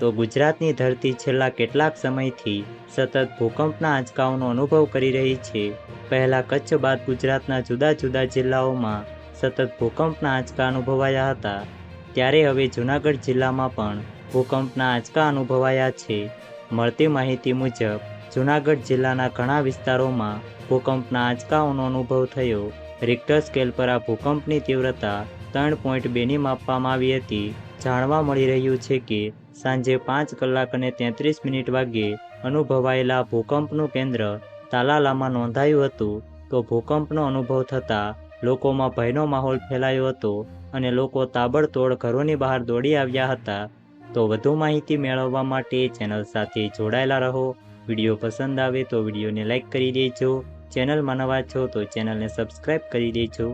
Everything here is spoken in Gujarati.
તો ગુજરાતની ધરતી છેલ્લા કેટલાક સમયથી સતત ભૂકંપના આંચકાઓનો અનુભવ કરી રહી છે. પહેલા કચ્છ બાદ ગુજરાતના જુદા જુદા જિલ્લાઓમાં સતત ભૂકંપના આંચકા અનુભવાયા હતા. ત્યારે હવે જૂનાગઢ જિલ્લામાં પણ ભૂકંપના આંચકા અનુભવાયા છે. મળતી માહિતી મુજબ, જૂનાગઢ જિલ્લાના ઘણા વિસ્તારોમાં ભૂકંપના આંચકાઓનો અનુભવ થયો. રિક્ટર સ્કેલ પર આ ભૂકંપની તીવ્રતા ત્રણ પોઈન્ટ બેની માપવામાં આવી હતી. જાણવા મળી રહ્યું છે કે સાંજે પાંચ કલાક અને તેત્રીસ મિનિટ વાગ્યે અનુભવાયેલા ભૂકંપનું કેન્દ્ર તાલાલામાં નોંધાયું હતું. તો ભૂકંપનો અનુભવ થતાં લોકોમાં ભયનો માહોલ ફેલાયો હતો અને લોકો તાબડતોડ ઘરોની બહાર દોડી આવ્યા હતા. તો વધુ માહિતી મેળવવા માટે ચેનલ સાથે જોડાયેલા રહો. વીડિયો પસંદ આવે તો વિડીયોને લાઇક કરી દેજો. ચેનલમાં નવા છો તો ચેનલને સબસ્ક્રાઈબ કરી દેજો.